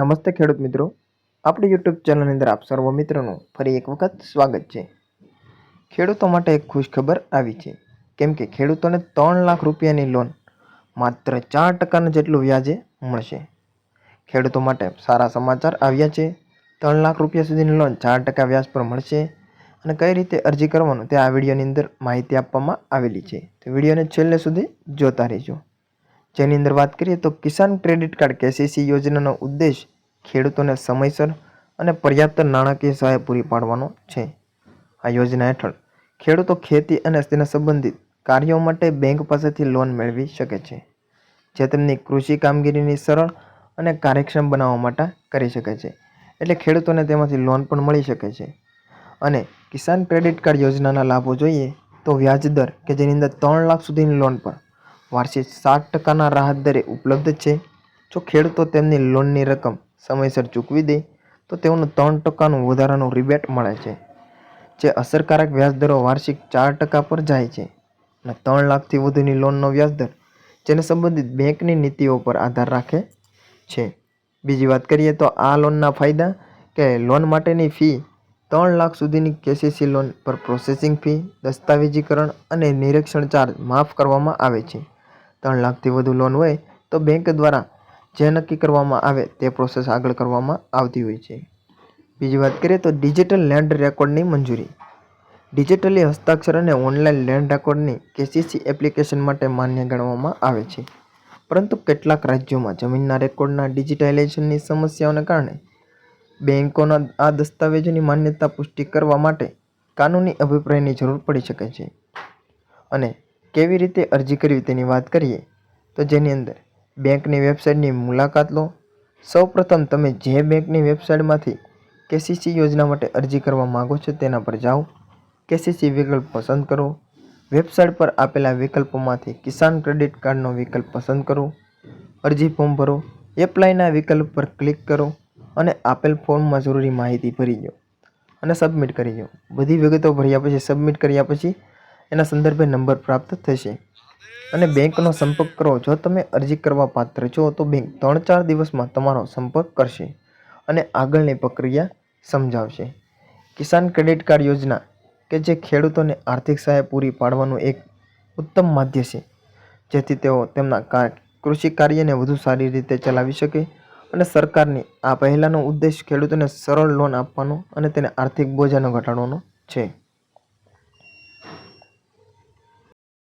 નમસ્તે ખેડૂત મિત્રો. આપણી યુટ્યુબ ચેનલની અંદર આપ સર્વ મિત્રોનું ફરી એક વખત સ્વાગત છે. ખેડૂતો માટે એક ખુશ ખબર આવી છે. કેમ કે ખેડૂતોને ત્રણ લાખ રૂપિયાની લોન માત્ર ચાર ટકાના જેટલું વ્યાજે મળશે. ખેડૂતો માટે સારા સમાચાર આવ્યા છે. ત્રણ લાખ રૂપિયા સુધીની લોન ચાર ટકા વ્યાજ પર મળશે. અને કઈ રીતે અરજી કરવાનું તે આ વિડીયોની અંદર માહિતી આપવામાં આવેલી છે. તો વિડીયોને છેલ્લે સુધી જોતા રહેજો. જેની અંદર વાત કરીએ તો કિસાન ક્રેડિટ કાર્ડ કેસીસી યોજનાનો ઉદ્દેશ ખેડૂતોને સમયસર અને પર્યાપ્ત નાણાકીય સહાય પૂરી પાડવાનો છે. આ યોજના હેઠળ ખેડૂતો ખેતી અને તેના સંબંધિત કાર્યો માટે બેંક પાસેથી લોન મેળવી શકે છે, જે તેમની કૃષિ કામગીરીની સરળ અને કાર્યક્ષમ બનાવવા માટે કરી શકે છે, એટલે ખેડૂતોને તેમાંથી લોન પણ મળી શકે છે. અને કિસાન ક્રેડિટ કાર્ડ યોજનાના લાભો જોઈએ તો વ્યાજ દર કે જેની અંદર ત્રણ લાખ સુધીની લોન પર વાર્ષિક સાત ટકાના રાહત દરે ઉપલબ્ધ છે. જો ખેડૂતો તેમની લોનની રકમ સમયસર ચૂકવી દે, તો તેઓનું ત્રણ ટકાનું વધારાનું રિબેટ મળે છે, જે અસરકારક વ્યાજદરો વાર્ષિક ચાર ટકા પર જાય છે અને ત્રણ લાખથી વધુની લોનનો વ્યાજદર, જેને સંબંધિત બેંકની નીતિઓ પર આધાર રાખે છે. બીજી વાત કરીએ તો આ લોનના ફાયદા કે લોન માટેની ફી, ત્રણ લાખ સુધીની કેસીસી લોન પર પ્રોસેસિંગ ફી, દસ્તાવેજીકરણ અને નિરીક્ષણ ચાર્જ માફ કરવામાં આવે છે. ત્રણ લાખથી વધુ લોન હોય તો બેંક દ્વારા જે નક્કી કરવામાં આવે તે પ્રોસેસ આગળ કરવામાં આવતી હોય છે. બીજી વાત કરીએ તો ડિજિટલ લેન્ડ રેકોર્ડની મંજૂરી. ડિજિટલી હસ્તાક્ષર અને ઓનલાઈન લેન્ડ રેકોર્ડની કેસીસી એપ્લિકેશન માટે માન્ય ગણવામાં આવે છે. પરંતુ કેટલાક રાજ્યોમાં જમીનના રેકોર્ડના ડિજિટાઇઝેશનની સમસ્યાઓને કારણે બેંકોના આ દસ્તાવેજોની માન્યતા પુષ્ટિ કરવા માટે કાનૂની અભિપ્રાયની જરૂર પડી શકે છે. અને કેવી રીતે અરજી કરવી તેની વાત કરીએ? તો જેની અંદર બેંકની વેબસાઇટની મુલાકાત લો. સૌપ્રથમ તમે જે બેંકની વેબસાઇટમાંથી કેસીસી યોજના માટે અરજી કરવા માગો છો તેના પર જાઓ. કેસીસી વિકલ્પ પસંદ કરો. વેબસાઇટ પર આપેલા વિકલ્પોમાંથી કિસાન ક્રેડિટ કાર્ડનો વિકલ્પ પસંદ કરો. અરજી ફોર્મ ભરો. એપ્લાયના વિકલ્પ પર ક્લિક કરો અને આપેલ ફોર્મમાં જરૂરી માહિતી ભરી દો અને સબમિટ કરી દો બધી વિગતો ભર્યા પછી, સબમિટ કર્યા પછી એના સંદર્ભે નંબર પ્રાપ્ત થશે. અને બેંકનો સંપર્ક કરો. જો તમે અરજી કરવા પાત્ર છો, તો બેંક ત્રણ ચાર દિવસમાં તમારો સંપર્ક કરશે અને આગળની પ્રક્રિયા સમજાવશે. કિસાન ક્રેડિટ કાર્ડ યોજના, કે જે ખેડૂતોને આર્થિક સહાય પૂરી પાડવાનું એક ઉત્તમ માધ્ય છે, જેથી તેઓ તેમના કૃષિ કાર્યને વધુ સારી રીતે ચલાવી શકે અને સરકારની આ પહેલાંનો ઉદ્દેશ ખેડૂતોને સરળ લોન આપવાનો અને તેને આર્થિક બોજાનો ઘટાડવાનો છે.